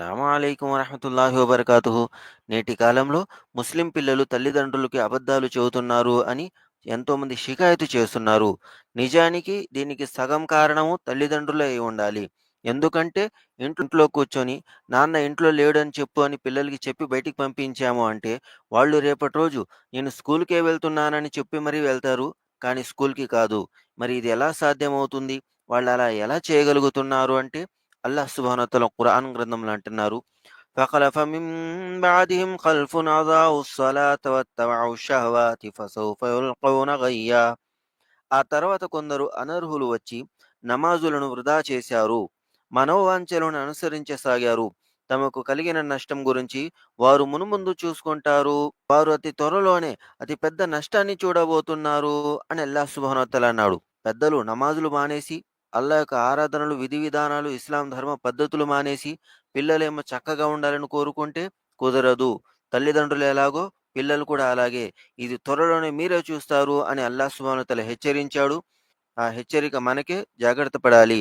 అస్సలం అలైకుం వరహమతుల్లాహి వబర్కాతు నేటి కాలంలో ముస్లిం పిల్లలు తల్లిదండ్రులకి అబద్ధాలు చెబుతున్నారు అని ఎంతోమంది షికాయతు చేస్తున్నారు. నిజానికి దీనికి సగం కారణము తల్లిదండ్రులే అయి ఉండాలి. ఎందుకంటే ఇంట్లో కూర్చొని నాన్న ఇంట్లో లేడని చెప్పు అని పిల్లలకి చెప్పి బయటికి పంపించాము అంటే, వాళ్ళు రేపటి రోజు నేను స్కూల్కే వెళ్తున్నానని చెప్పి మరీ వెళ్తారు. కానీ స్కూల్కి కాదు. మరి ఇది ఎలా సాధ్యమవుతుంది? వాళ్ళు అలా ఎలా చేయగలుగుతున్నారు అంటే, అల్లాహ్ సుబానతల ఖురాన్ గ్రంథంలో అంటున్నారు. ఫఖలఫ మిన్ బఅదిహిం ఖల్ఫున్ అదాఉస్ సలాత వత్తబఉష్ షహవాతి ఫసౌఫ యల్కౌన గయ్యా. ఆ తర్వాత కొందరు అనర్హులు వచ్చి నమాజులను వృధా చేశారు. మనోవాంఛలను అనుసరించసాగారు. తమకు కలిగిన నష్టం గురించి వారు మునుముందు చూసుకుంటారు. వారు అతి త్వరలోనే అతి పెద్ద నష్టాన్ని చూడబోతున్నారు అని అల్లా సుబ్హానహు అన్నాడు. పెద్దలు నమాజులు మానేసి, అల్లా యొక్క ఆరాధనలు, విధి విధానాలు, ఇస్లాం ధర్మ పద్ధతులు మానేసి, పిల్లలేమో చక్కగా ఉండాలని కోరుకుంటే కుదరదు. తల్లిదండ్రులు ఎలాగో పిల్లలు కూడా అలాగే. ఇది త్వరలోనే మీరే చూస్తారు అని అల్లా సుబ్హానహు హెచ్చరించాడు. ఆ హెచ్చరిక మనకే జాగ్రత్త పడాలి.